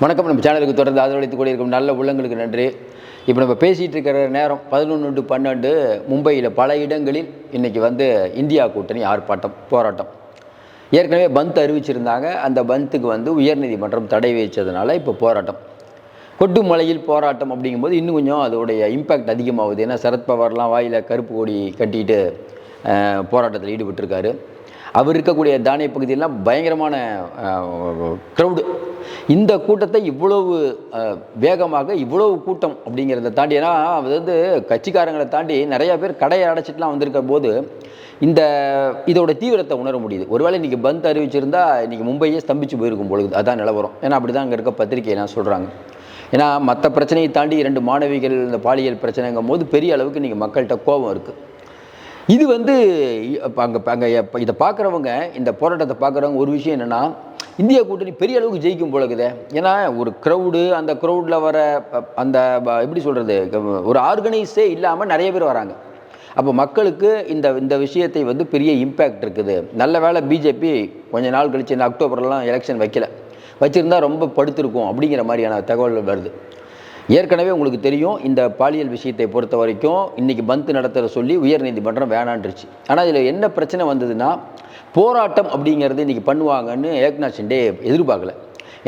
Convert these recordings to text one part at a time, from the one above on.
வணக்கம். நம்ம சேனலுக்கு தொடர்ந்து ஆதரவளித்துக் கொண்டிருக்கும் நல்ல உள்ளங்களுக்கு நன்றி. இப்போ நம்ம பேசிகிட்டு இருக்கிற நேரம் பதினொன்று டு பன்னெண்டு. மும்பையில் பல இடங்களில் இன்றைக்கி வந்து இந்தியா கூட்டணி ஆர்ப்பாட்டம் போராட்டம். ஏற்கனவே பந்த் அறிவிச்சிருந்தாங்க. அந்த பந்துக்கு வந்து உயர்நீதிமன்றம் தடை வைச்சதுனால இப்போ போராட்டம். கொட்டு மலையில் போராட்டம் அப்படிங்கும்போது இன்னும் கொஞ்சம் அதோடைய இம்பேக்ட் அதிகமாகுது. ஏன்னா சரத்பவார்லாம் வாயில் கருப்பு கொடி கட்டிட்டு போராட்டத்தில் ஈடுபட்டிருக்காரு. அவர் இருக்கக்கூடிய தானிய பகுதியெல்லாம் பயங்கரமான க்ரௌடு இந்த கூட்டத்தை இவ்வளவு வேகமாக இவ்வளவு கூட்டம் அப்படிங்கிறத தாண்டி ஏன்னா அது வந்து கட்சிக்காரங்களை தாண்டி நிறைய பேர் கடையை அடைச்சிட்டுலாம் வந்திருக்க போது இந்த இதோட தீவிரத்தை உணர முடியுது. ஒருவேளை இன்றைக்கி பந்த் அறிவிச்சிருந்தா இன்றைக்கி மும்பையே ஸ்தம்பிச்சு போயிருக்கும் பொழுது அதான் நிலவரம். ஏன்னா அப்படி தான் அங்கே இருக்க பத்திரிகையெல்லாம் சொல்கிறாங்க ஏன்னா மற்ற பிரச்சனையை தாண்டி இரண்டு மாணவிகள் இந்த பாலியல் பிரச்சனைங்கும் போது பெரிய அளவுக்கு இன்றைக்கி மக்கள்கிட்ட கோபம் இருக்குது இது வந்து இப்போ அங்கே அங்கே இப்போ இதை பார்க்குறவங்க இந்த போராட்டத்தை பார்க்குறவங்க ஒரு விஷயம் என்னென்னா இந்தியா கூட்டணி பெரிய அளவுக்கு ஜெயிக்கும் போல இருக்குதே. ஏன்னா ஒரு க்ரௌடு அந்த க்ரௌடில் வர அந்த ப- எப்படி சொல்கிறது ஒரு ஆர்கனைஸே இல்லாமல் நிறைய பேர் வராங்க. அப்போ மக்களுக்கு இந்த இந்த விஷயத்தை வந்து பெரிய இம்பேக்ட் இருக்குது. நல்ல வேளை பிஜேபி கொஞ்ச நாள் கழிச்சு இந்த அக்டோபர்லாம் எலெக்ஷன் வைக்கல. வச்சுருந்தா ரொம்ப படுத்திருக்கும் அப்படிங்கிற மாதிரியான தகவல்கள் வருது. ஏற்கனவே உங்களுக்கு தெரியும் இந்த பாலியல் விஷயத்தை பொறுத்த வரைக்கும் இன்றைக்கி பந்த் நடத்துகிற சொல்லி உயர்நீதிமன்றம் வேணான்றுச்சு. ஆனால் இதில் என்ன பிரச்சனை வந்ததுன்னா போராட்டம் அப்படிங்கிறது இன்றைக்கி பண்ணுவாங்கன்னு ஏக்நாத் ஷிண்டே எதிர்பார்க்கல.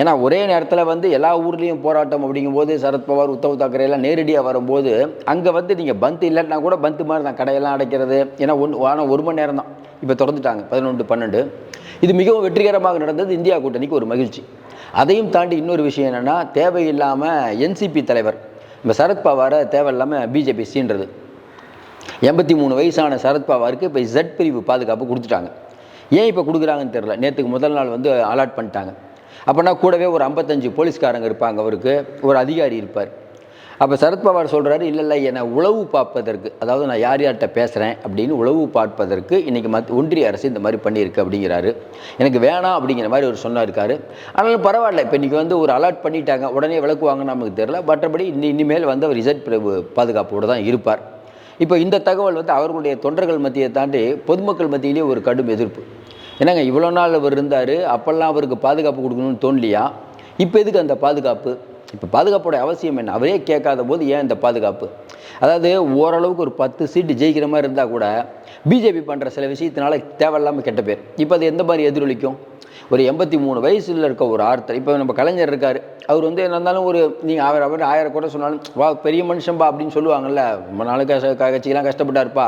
ஏன்னா ஒரே நேரத்தில் வந்து எல்லா ஊர்லேயும் போராட்டம் அப்படிங்கும்போது சரத்பவார் உத்தவ் தாக்கரே எல்லாம் நேரடியாக வரும்போது அங்கே வந்து நீங்கள் பந்த் இல்லைன்னா கூட பந்த் மாதிரி தான் கடையெல்லாம் அடைக்கிறது. ஏன்னா ஒன்று ஆனால் ஒரு மணி நேரம் தான் இப்போ திறந்துட்டாங்க. பதினொன்று பன்னெண்டு. இது மிகவும் வெற்றிகரமாக நடந்தது இந்தியா கூட்டணிக்கு ஒரு மகிழ்ச்சி. அதையும் தாண்டி இன்னொரு விஷயம் என்னென்னா தேவையில்லாமல் என்சிபி தலைவர் இப்போ சரத்பவாரை தேவையில்லாமல் பிஜேபி சீன்றது. எண்பத்தி மூணு வயசான சரத்பவாருக்கு இப்போ ஜெட் பிரிவு பாதுகாப்பு கொடுத்துட்டாங்க. ஏன் இப்போ கொடுக்குறாங்கன்னு தெரில நேற்றுக்கு முதல் நாள் வந்து அலாட் பண்ணிட்டாங்க. அப்போனா கூடவே ஒரு ஐம்பத்தஞ்சு போலீஸ்காரங்க இருப்பாங்க அவருக்கு. ஒரு அதிகாரி இருப்பார். அப்போ சரத்பவார் சொல்கிறாரு இல்லை இல்லை என்னை உளவு பார்ப்பதற்கு அதாவது நான் யார் யார்கிட்ட பேசுகிறேன் அப்படின்னு உளவு பார்ப்பதற்கு இன்றைக்கி மத் ஒன்றிய அரசு இந்த மாதிரி பண்ணியிருக்கு அப்படிங்கிறாரு. எனக்கு வேணாம் அப்படிங்கிற மாதிரி அவர் சொன்னா இருக்காரு ஆனாலும் பரவாயில்ல இப்போ இன்றைக்கி வந்து ஒரு அலர்ட் பண்ணிட்டாங்க உடனே விளக்குவாங்கன்னு நமக்கு தெரில மற்றபடி இன்னி இனிமேல் வந்து அவர் இசட் பாதுகாப்போடு தான் இருப்பார். இப்போ இந்த தகவல் வந்து அவர்களுடைய தொண்டர்கள் மத்தியை தாண்டி பொதுமக்கள் மத்தியிலேயே ஒரு கடும் எதிர்ப்பு. என்னங்க இவ்வளோ நாள் அவர் இருந்தார் அப்போல்லாம் அவருக்கு பாதுகாப்பு கொடுக்கணும்னு தோணலையா? இப்போ எதுக்கு அந்த பாதுகாப்பு? இப்போ பாதுகாப்போட அவசியம் என்ன? அவரே கேட்காத போது ஏன் இந்த பாதுகாப்பு? அதாவது ஓரளவுக்கு ஒரு பத்து சீட்டு ஜெயிக்கிற மாதிரி இருந்தால் கூட பிஜேபி பண்ணுற சில விஷயத்தினால தேவையில்லாமல் கெட்ட பேர். இப்போ அது எந்த மாதிரி எதிரொலிக்கும்? ஒரு எண்பத்தி மூணு வயசில் இருக்க ஒரு ஆர்த்தர் இப்போ நம்ம கலைஞர் இருக்கார். அவர் வந்து என்ன இருந்தாலும் ஒரு நீங்கள் அவர் அவர் ஆயிரம் கூட சொன்னாலும் வா பெரிய மனுஷன்பா அப்படின்னு சொல்லுவாங்கல்ல ரொம்ப நாளுக்கு கட்சிக்கெலாம் கட்சிக்கெல்லாம் கஷ்டப்பட்டாருப்பா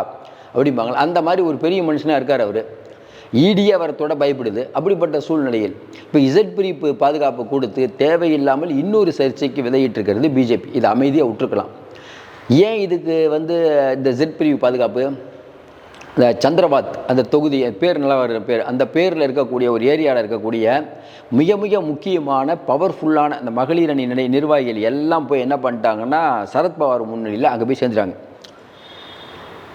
அப்படிம்பாங்களா அந்த மாதிரி ஒரு பெரிய மனுஷனாக இருக்கார் அவர். ஈடியே அவரத்தோட பயப்படுது. அப்படிப்பட்ட சூழ்நிலையில் இப்போ இசட் பிரிப்பு பாதுகாப்பு கொடுத்து தேவையில்லாமல் இன்னொரு சர்ச்சைக்கு விதையிட்டிருக்கிறது பிஜேபி இதை அமைதியாக விட்டுருக்கலாம். ஏன் இதுக்கு வந்து இந்த ஜெட் பிரிவு பாதுகாப்பு? இந்த சந்திரபாத் அந்த தொகுதி பேர் நல்லா வர்ற பேர் அந்த பேரில் இருக்கக்கூடிய ஒரு ஏரியாவில் இருக்கக்கூடிய மிக மிக முக்கியமான பவர்ஃபுல்லான அந்த மகளிர் அணி நிலை நிர்வாகிகள் எல்லாம் போய் என்ன பண்ணிட்டாங்கன்னா சரத்பவார் முன்னிலையில் அங்கே போய் சேர்ந்துட்டாங்க.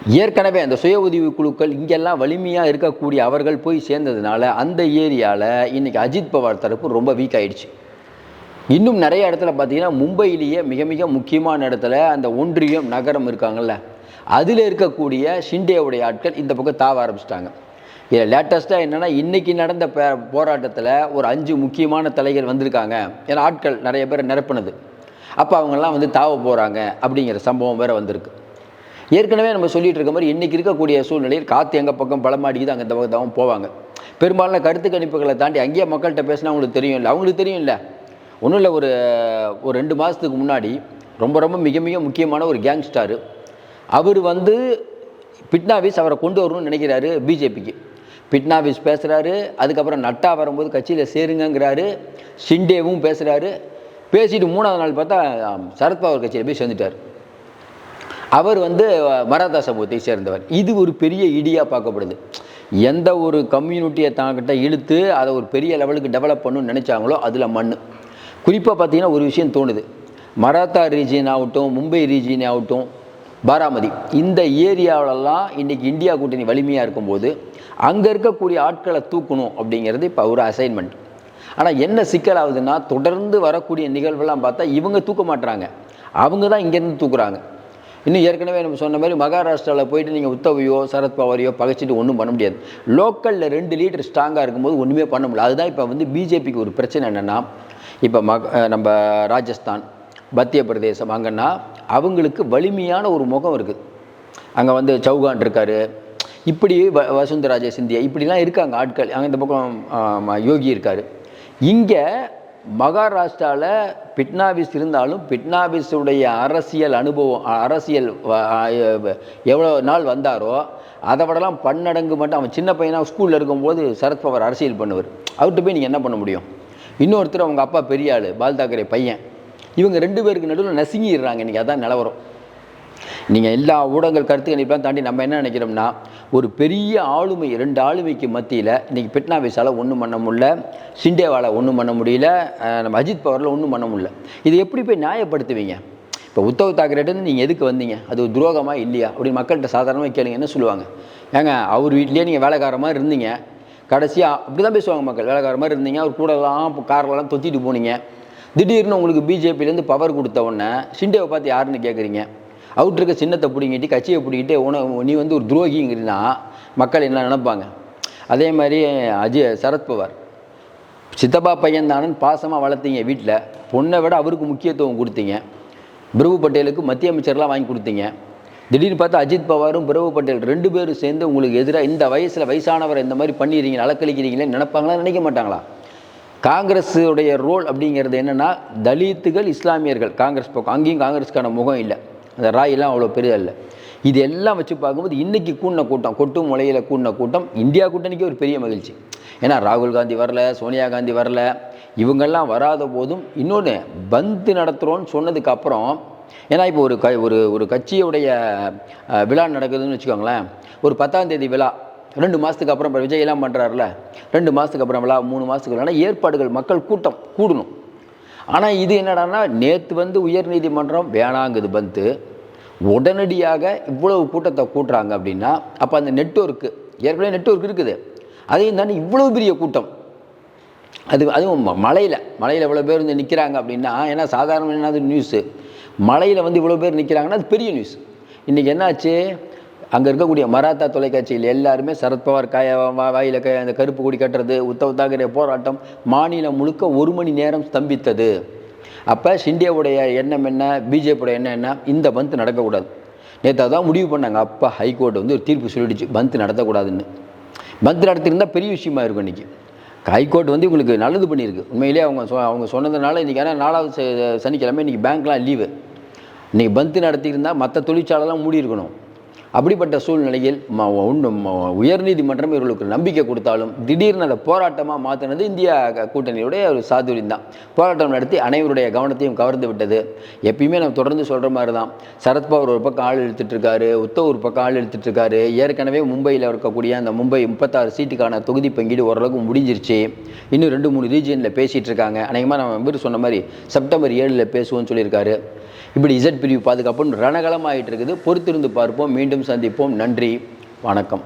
ஏற்கனவே அந்த சுய உதவி குழுக்கள் இங்கெல்லாம் வலிமையாக இருக்கக்கூடிய அவர்கள் போய் சேர்ந்ததுனால அந்த ஏரியாவில் இன்றைக்கி அஜித் பவார் தரப்பு ரொம்ப வீக் ஆயிடுச்சு. இன்னும் நிறைய இடத்துல பார்த்தீங்கன்னா மும்பையிலேயே மிக மிக முக்கியமான இடத்துல அந்த ஒன்றியம் நகரம் இருக்காங்கல்ல அதில் இருக்கக்கூடிய ஷிண்டேவுடைய ஆட்கள் இந்த பக்கம் தாவ ஆரம்பிச்சிட்டாங்க. இதில் லேட்டஸ்ட்டாக என்னென்னா இன்றைக்கி நடந்த போராட்டத்தில் ஒரு அஞ்சு முக்கியமான தலைகள் வந்திருக்காங்க. ஏன்னா ஆட்கள் நிறைய பேர் நிரப்புனது. அப்போ அவங்கெல்லாம் வந்து தாவ போகிறாங்க அப்படிங்கிற சம்பவம் வேறு வந்திருக்கு. ஏற்கனவே நம்ம சொல்லிட்டு இருக்க மாதிரி இன்றைக்கி இருக்கக்கூடிய சூழ்நிலையில் காற்று எங்கள் பக்கம் பலமாடிக்குது அங்கே தவ தவம் போவாங்க. பெரும்பாலான கருத்து கணிப்புகளை தாண்டி அங்கேயே மக்கள்கிட்ட பேசினா அவங்களுக்கு தெரியும் இல்லை அவங்களுக்கு தெரியும் இல்லை ஒன்றும் இல்லை ஒரு ஒரு ரெண்டு மாதத்துக்கு முன்னாடி ரொம்ப ரொம்ப மிக மிக முக்கியமான ஒரு கேங்ஸ்டாரு அவர் வந்து பிட்னாவிஸ் அவரை கொண்டு வரணும்னு நினைக்கிறாரு பிஜேபிக்கு. பிட்னாவிஸ் பேசுகிறாரு அதுக்கப்புறம் நட்டா வரும்போது கட்சியில் சேருங்கிறாரு ஷிண்டேவும் பேசுகிறாரு பேசிட்டு மூணாவது நாள் பார்த்தா ஆம், சரத்பவார் கட்சியில் போய் சேர்ந்துட்டார். அவர் வந்து மராத்தா சமூகத்தை சேர்ந்தவர். இது ஒரு பெரிய இடியாக பார்க்கப்படுது. எந்த ஒரு கம்யூனிட்டியை தாங்கிட்ட இழுத்து அதை ஒரு பெரிய லெவலுக்கு டெவலப் பண்ணணும்னு நினச்சாங்களோ அதில் மண் குறிப்பாக பார்த்தீங்கன்னா ஒரு விஷயம் தோணுது. மராத்தா ரீஜியன் ஆகட்டும் மும்பை ரீஜியன் ஆகட்டும் பாராமதி. இந்த ஏரியாவிலலாம் இன்றைக்கி இந்தியா கூட்டணி வலிமையாக இருக்கும்போது அங்கே இருக்கக்கூடிய ஆட்களை தூக்கணும் அப்படிங்கிறது இப்போ ஒரு அசைன்மெண்ட் ஆனால் என்ன சிக்கல் ஆகுதுன்னா தொடர்ந்து வரக்கூடிய நிகழ்வுலாம் பார்த்தா இவங்க தூக்க மாட்டுறாங்க அவங்க தான் இங்கேருந்து தூக்குறாங்க. இன்னும் ஏற்கனவே நம்ம சொன்ன மாதிரி மகாராஷ்டிராவில் போயிட்டு நீங்கள் உத்தவையோ சரத்பவாரையோ பகைச்சிட்டு ஒன்றும் பண்ண முடியாது. லோக்கலில் ரெண்டு லீடர் ஸ்ட்ராங்காக இருக்கும்போது ஒன்றுமே பண்ண முடியல. அதுதான் இப்போ வந்து பிஜேபிக்கு ஒரு பிரச்சனை என்னென்னா இப்போ மக நம்ம ராஜஸ்தான் மத்திய பிரதேசம் அங்கன்னா அவங்களுக்கு வலிமையான ஒரு முகம் இருக்குது அங்கே வந்து சௌகான் இருக்கார். இப்படி வ வசுந்தராஜ சிந்தியா இப்படிலாம் இருக்காங்க ஆட்கள். அங்கே இந்த பக்கம் யோகி இருக்கார். இங்கே மகாராஷ்டிராவில் பிட்னாவிஸ் இருந்தாலும் பிட்னாவிஸுடைய அரசியல் அனுபவம் அரசியல் எவ்வளோ நாள் வந்தாரோ அதை விடலாம் பன்னடங்கு மட்டும் அவன் சின்ன பையனாக ஸ்கூலில் இருக்கும்போது சரத்பவர் அரசியல் பண்ணுவார். அவர்கிட்ட போய் நீங்கள் என்ன பண்ண முடியும்? இன்னொருத்தர் அவங்க அப்பா பெரிய ஆள் பால் தாக்கரே பையன். இவங்க ரெண்டு பேருக்கு நடுவில் நசுங்கிடுறாங்க இன்றைக்கி அதான் நிலவரம். நீங்கள் எல்லா ஊடகங்கள் கருத்து கணிப்பெல்லாம் தாண்டி நம்ம என்ன நினைக்கிறோம்னா ஒரு பெரிய ஆளுமை ரெண்டு ஆளுமைக்கு மத்தியில் இன்றைக்கி பிட்னாவிஸால் ஒன்றும் பண்ண முடியல சிண்டேவால் ஒன்றும் பண்ண முடியல நம்ம அஜித் பவரில் ஒன்றும் பண்ண முடியல. இது எப்படி போய் நியாயப்படுத்துவீங்க? இப்போ உத்தவ் தாக்கரேட்டு நீங்கள் எதுக்கு வந்தீங்க? அது ஒரு இல்லையா? அப்படின்னு மக்கள்கிட்ட சாதாரணமாக கேளுங்க என்ன சொல்லுவாங்க? ஏங்க அவர் வீட்லேயே நீங்கள் வேலைக்கார மாதிரி இருந்தீங்க. கடைசியாக அப்படி தான் பேசுவாங்க மக்கள் வேலைக்கார மாதிரி இருந்தீங்க அவர் கூடலாம் கார்லாம் தொத்திட்டு போனீங்க. திடீர்னு உங்களுக்கு பிஜேபிலேருந்து பவர் கொடுத்த உடனே சிண்டேவை பார்த்து யாருன்னு கேட்குறீங்க அவுட் இருக்க சின்னத்தை பிடிங்கிட்டு கட்சியை பிடிக்கிட்டு உன நீ வந்து ஒரு துரோகிங்கிறனா மக்கள் என்ன நினைப்பாங்க? அதே மாதிரி அஜய் சரத்பவார் சித்தப்பா பையன் தானன்னு பாசமாக வளர்த்தீங்க வீட்டில் பொண்ணை விட அவருக்கு முக்கியத்துவம் கொடுத்தீங்க. பிரபு பட்டேலுக்கு மத்திய அமைச்சர்லாம் வாங்கி கொடுத்தீங்க. திடீர்னு பார்த்தா அஜித் பவாரும் பிரபு பட்டேல் ரெண்டு பேரும் சேர்ந்து உங்களுக்கு எதிராக இந்த வயசில் வயசானவரை இந்த மாதிரி பண்ணிடுறீங்க அலக்கழிக்கிறீங்களே நினைப்பாங்களா நினைக்க மாட்டாங்களா? காங்கிரஸுடைய ரோல் அப்படிங்கிறது என்னென்னா தலித்துகள் இஸ்லாமியர்கள் காங்கிரஸ் பக்கம் அங்கேயும் காங்கிரஸுக்கான முகம் இல்லை. அந்த ராயெல்லாம் அவ்வளோ பெரிய இல்லை இது எல்லாம் வச்சு பார்க்கும்போது இன்றைக்கி கூடின கூட்டம் கொட்டும் முளையில் கூடின கூட்டம் இந்தியா கூட்டணிக்கு ஒரு பெரிய மகிழ்ச்சி. ஏன்னா ராகுல் காந்தி வரல சோனியா காந்தி வரல இவங்கெல்லாம் வராத போதும் இன்னொன்று பந்து நடத்துகிறோன்னு சொன்னதுக்கு அப்புறம் ஏன்னா இப்போ ஒரு க ஒரு ஒரு கட்சியுடைய விழா நடக்குதுன்னு வச்சுக்கோங்களேன். ஒரு பத்தாம் தேதி விழா ரெண்டு மாதத்துக்கு அப்புறம் இப்போ விஜய் எல்லாம் பண்ணுறாருல ரெண்டு மாதத்துக்கு அப்புறம் விழா மூணு மாதத்துக்கு விழா ஏற்பாடுகள் மக்கள் கூட்டம் கூடணும். ஆனால் இது என்னடான்னா நேற்று வந்து உயர்நீதிமன்றம் வேணாங்குது பந்து உடனடியாக இவ்வளவு கூட்டத்தை கூட்டுறாங்க அப்படின்னா அப்போ அந்த நெட்ஒர்க்கு ஏற்கனவே நெட்வொர்க் இருக்குது. அதையும் தாண்டி இவ்வளோ பெரிய கூட்டம். அது அதுவும் ம- மலையில் மலையில் இவ்வளோ பேர் வந்து நிற்கிறாங்க அப்படின்னா ஏன்னா சாதாரண என்னது நியூஸு மலையில் வந்து இவ்வளோ பேர் நிற்கிறாங்கன்னா அது பெரிய நியூஸ் இன்றைக்கி என்னாச்சு? அங்கே இருக்கக்கூடிய மராத்தா தொலைக்காட்சியில் எல்லாருமே சரத்பவார் காய வாயில் க அந்த கருப்பு கொடி கட்டுறது உத்தவ் தாக்கரே போராட்டம் மாநிலம் முழுக்க ஒரு மணி நேரம் ஸ்தம்பித்தது. அப்போ ஷிண்டேவுடைய எண்ணம் என்ன பிஜேபியோட எண்ணம் என்ன? இந்த பந்த் நடக்கக்கூடாது. நேற்று அதான் முடிவு பண்ணாங்க. அப்பா ஹைகோர்ட் வந்து ஒரு தீர்ப்பு சொல்லிடுச்சு. பந்த் நடத்தக்கூடாதுன்னு. பந்த் நடத்தியிருந்தால் பெரிய விஷயமா இருக்கும் இன்றைக்கி ஹைகோர்ட் வந்து உங்களுக்கு நல்லது பண்ணியிருக்கு. உண்மையிலேயே அவங்க சொ அவங்க சொன்னதுனால இன்றைக்கி ஆனால் நாலாவது சனிக்கிழமை இன்றைக்கி பேங்க்லாம் லீவு இன்றைக்கி பந்த் நடத்தியிருந்தால் மற்ற தொழிற்சாலைலாம் மூடி இருக்கணும் அப்படிப்பட்ட சூழ்நிலையில் ம- உயர்நீதிமன்றம் இவர்களுக்கு நம்பிக்கை கொடுத்தாலும் திடீர்னு அதை போராட்டமாக மாற்றினது இந்தியா கூட்டணியுடைய ஒரு சாதுரியம் தான். போராட்டம் நடத்தி அனைவருடைய கவனத்தையும் கவர்ந்து விட்டது. எப்பயுமே நம்ம தொடர்ந்து சொல்கிற மாதிரி தான் சரத்பவர் ஒரு பக்கம் ஆள் இழுத்துட்ருக்காரு உத்தவ் ஒரு பக்கம் ஆள் இழுத்துட்ருக்காரு ஏற்கனவே மும்பையில் இருக்கக்கூடிய அந்த மும்பை முப்பத்தாறு சீட்டுக்கான தொகுதி பங்கீடு ஓரளவுக்கு முடிஞ்சிருச்சு. இன்னும் ரெண்டு மூணு ரீஜியனில் பேசிகிட்டு இருக்காங்க. அநேகமாக நம்ம இவர் சொன்ன மாதிரி செப்டம்பர் ஏழில் பேசுவோம்னு சொல்லியிருக்காரு. இப்படி இசட் பிரிவு பாதுகாப்புன்னு ரணகலம் இருக்குது பொறுத்திருந்து பார்ப்போம். மீண்டும் சந்திப்போம். நன்றி. வணக்கம்.